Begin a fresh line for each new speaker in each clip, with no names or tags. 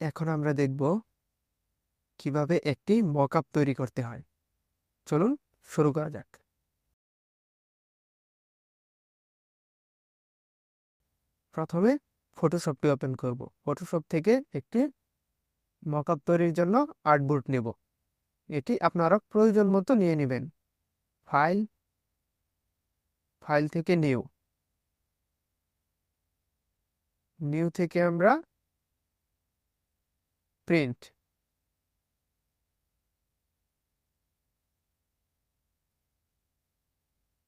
এখন আমরা দেখব কীভাবে একটি মকআপ তৈরি করতে হয়। চলুন শুরু করা যাক। প্রথমে ফটোশপটি ওপেন করব। ফটোশপ থেকে একটি মকআপ তৈরির জন্য আর্টবোর্ড নেব। এটি আপনারা প্রয়োজন মতো নিয়ে নেবেন। ফাইল ফাইল থেকে নিউ নিউ থেকে আমরা প্রিন্ট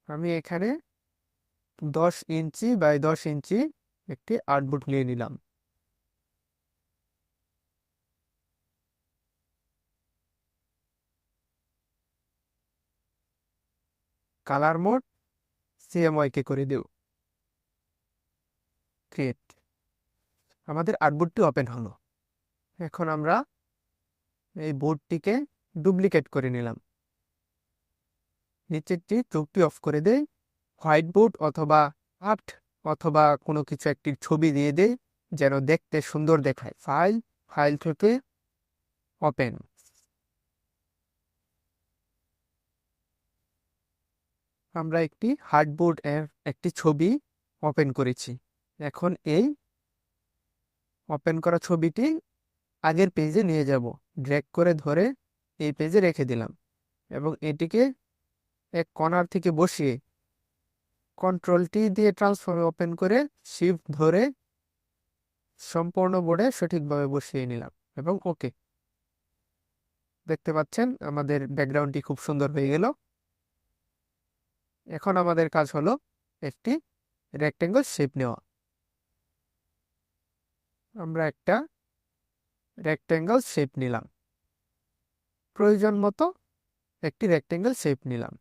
আমি এখানে দশ ইঞ্চি বাই দশ ইঞ্চি একটি আর্টবোর্ড নিয়ে নিলাম। কালার মোড সিএমওয়াইকে করে দেব। ক্রিয়েট আমাদের আর্টবোর্ডটি ওপেন হলো। এখন আমরা এই বোর্ডটিকে ডুপ্লিকেট করে নিলাম। নিচেরটি চোখটি অফ করে দেই হোয়াইট বোর্ড অথবা আর্ট অথবা কোনো কিছু একটি ছবি দিয়ে দেই, যেন দেখতে সুন্দর দেখায়। ফাইল ফাইল থেকে ওপেন আমরা একটি হার্ডবোর্ড এর একটি ছবি ওপেন করেছি। এখন এই ওপেন করা ছবিটি আগের পেজে নিয়ে যাব। ড্র্যাগ করে ধরে এই পেজে রেখে দিলাম। এবং এটিকে এক কর্নার থেকে বসিয়ে কন্ট্রোলটি দিয়ে ট্রান্সফর্মে ওপেন করে শিফট ধরে সম্পূর্ণ বোর্ডে সঠিকভাবে বসিয়ে নিলাম এবং ওকে দেখতে পাচ্ছেন আমাদের ব্যাকগ্রাউন্ডটি খুব সুন্দর হয়ে গেল। এখন আমাদের কাজ হলো একটি রেক্টেঙ্গল শেপ নেওয়া। আমরা একটা রেক্টেঙ্গল শেপ নিলাম। প্রয়োজন মতো একটি রেক্টেঙ্গল শেপ নিলাম।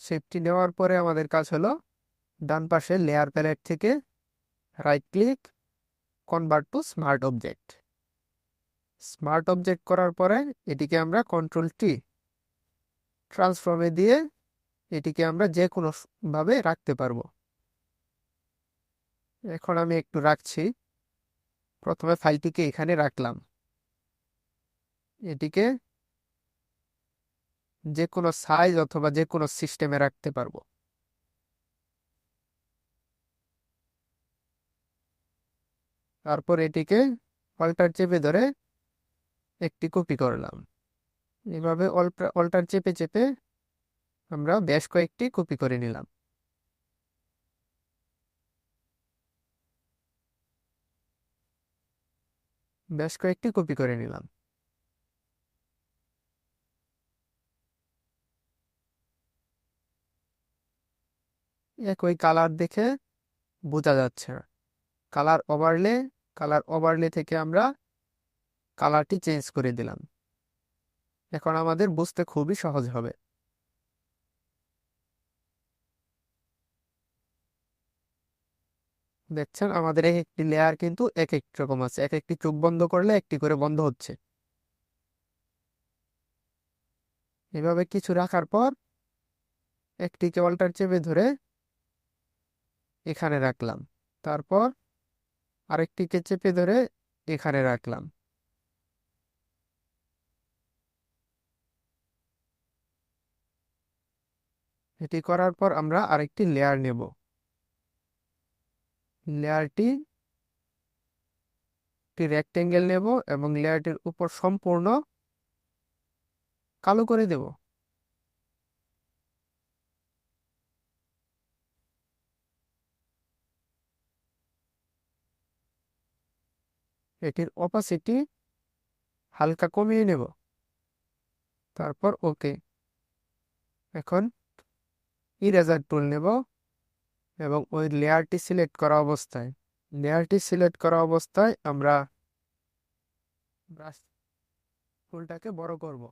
শেপটি নেওয়ার পরে আমাদের কাজ হলো ডান পাশে লেয়ার প্যালেট থেকে right click convert to smart object smart object করার পরে এটিকে আমরা কন্ট্রোল টি ট্রান্সফর্মে দিয়ে এটিকে আমরা যে কোনো ভাবে রাখতে পারব। এখন আমি একটু রাখছি। প্রথমে ফাইলটিকে এখানে রাখলাম। এটিকে যে কোনো সাইজ অথবা যে কোনো সিস্টেমে রাখতে পারব। তারপর এটিকে অল্টার চেপে ধরে একটি কপি করলাম। এভাবে অল্টার চেপে চেপে আমরা বেশ কয়েকটি কপি করে নিলাম। বেশ কয়েকটি কপি করে নিলাম। একই কালার দেখে বোঝা যাচ্ছে। কালার ওভারলে কালার ওভারলে থেকে আমরা কালারটি চেঞ্জ করে দিলাম। এখন আমাদের বুঝতে খুবই সহজ হবে। দেখছেন? আমাদের এক একটি লেয়ার কিন্তু এক এক রকম আছে। এক একটি চোখ বন্ধ করলে একটি করে বন্ধ হচ্ছে। এভাবে কিছু রাখার পর একটিকে অল্টার চেপে ধরে এখানে রাখলাম। তারপর আরেকটিকে চেপে ধরে এখানে রাখলাম। এটি করার পর আমরা আরেকটি লেয়ার নেব। লেয়ারটি একটি রেক্টেঙ্গেল নেব এবং লেয়ারটির উপর সম্পূর্ণ কালো করে দেব। এটির অপাসিটি হালকা কমিয়ে নেব। তারপর ওকে এখন ইরেজার টুল নেব। এবং ওই লেয়ারটি সিলেক্ট করা অবস্থায়। লেয়ারটি সিলেক্ট করা অবস্থায় আমরা টুলটাকে বড় করব।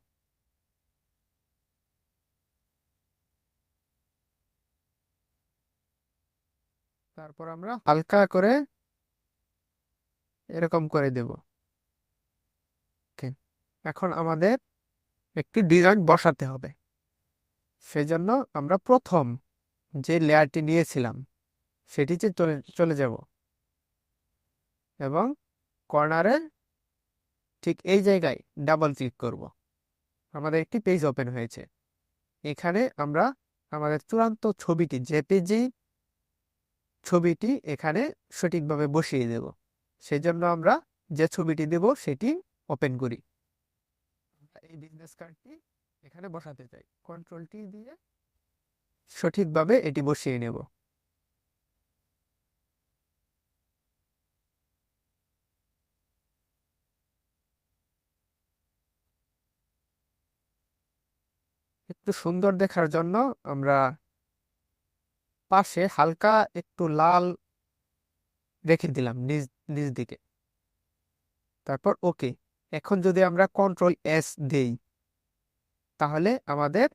তারপর আমরা হালকা করে এরকম করে দেব। এখন আমাদের একটি ডিজাইন বসাতে হবে। সেজন্য আমরা প্রথম যে লেয়ারটি নিয়েছিলাম সেটিতে চলে যাব। এবং কর্নারে ঠিক এই জায়গায় ডাবল ক্লিক করব। আমাদের একটি পেজ ওপেন হয়েছে। এখানে আমরা আমাদের চূড়ান্ত ছবিটি জেপিজি ছবিটি এখানে সঠিকভাবে বসিয়ে দেব। সেজন্য আমরা যে ছবিটি দেব, সেটি ওপেন করি। এই বিজনেস কার্ডটি এখানে বসাতে চাই। কন্ট্রোল টি দিয়ে সঠিকভাবে এটি বসিয়ে নেব। একটু সুন্দর দেখার জন্য আমরা পাশে হালকা একটু লাল রেখে দিলাম নিজ নিজ দিকে। তারপর ওকে, এখন যদি আমরা কন্ট্রোল এস দেই, তাহলে আমাদের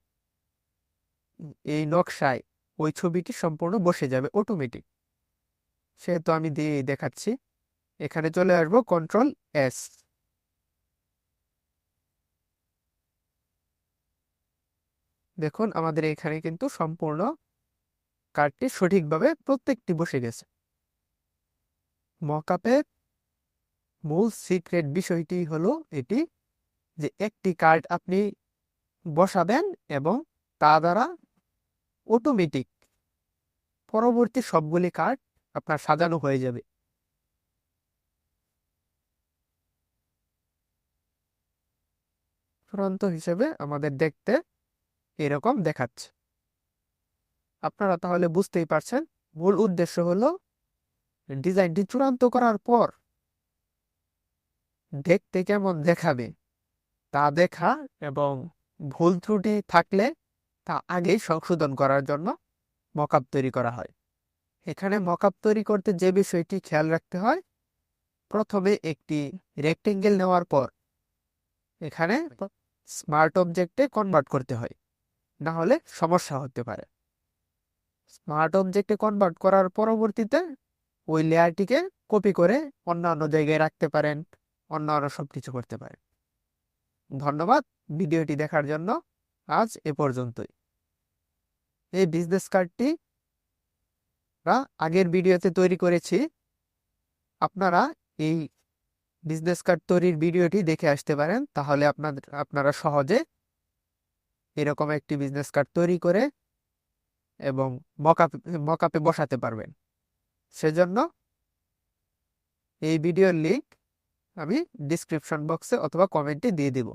এই নকশায় ওই ছবিটি সম্পূর্ণ বসে যাবে অটোমেটিক সেহেতু আমি দিয়ে দেখাচ্ছি। এখানে চলে আসব কন্ট্রোল এস দেখুন, আমাদের এখানে কিন্তু সম্পূর্ণ কার্ডটি সঠিকভাবে প্রত্যেকটি বসে গেছে। মকআপের মূল সিক্রেট বিষয়টি হলো এটি যে একটি কার্ড আপনি বসাবেন এবং তা দ্বারা অটোমেটিক পরবর্তী সবগুলি কার্ড আপনার সাজানো হয়ে যাবে। চূড়ান্ত হিসেবে আমাদের দেখতে এরকম দেখাচ্ছে। আপনারা তাহলে বুঝতেই পারছেন, মূল উদ্দেশ্য হলো ডিজাইনটি চূড়ান্ত করার পর দেখতে কেমন দেখাবে তা দেখা এবং ভুল ত্রুটি থাকলে তা আগেই সংশোধন করার জন্য মকআপ তৈরি করা হয়। এখানে মকআপ তৈরি করতে যে বিষয়টি খেয়াল রাখতে হয়, প্রথমে একটি রেক্টেঙ্গেল নেওয়ার পর এখানে স্মার্ট অবজেক্টে কনভার্ট করতে হয় না হলে সমস্যা হতে পারে। স্মার্ট অবজেক্টে কনভার্ট করার পরবর্তীতে ওই লেয়ারটিকে কপি করে অন্যান্য জায়গায় রাখতে পারেন, অন্যান্য সব কিছু করতে পারেন। ধন্যবাদ, ভিডিওটি দেখার জন্য। আজ এ পর্যন্তই। এই বিজনেস কার্ডটি আমরা আগের ভিডিওতে তৈরি করেছি। আপনারা এই বিজনেস কার্ড তৈরির ভিডিওটি দেখে আসতে পারেন। তাহলে আপনাদের আপনারা সহজে এরকম একটি বিজনেস কার্ড তৈরি করে এবং মকআপ মকআপে বসাতে পারবেন। সেজন্য এই ভিডিওর লিংক আমি ডিসক্রিপশন বক্সে অথবা কমেন্টে দিয়ে দিব।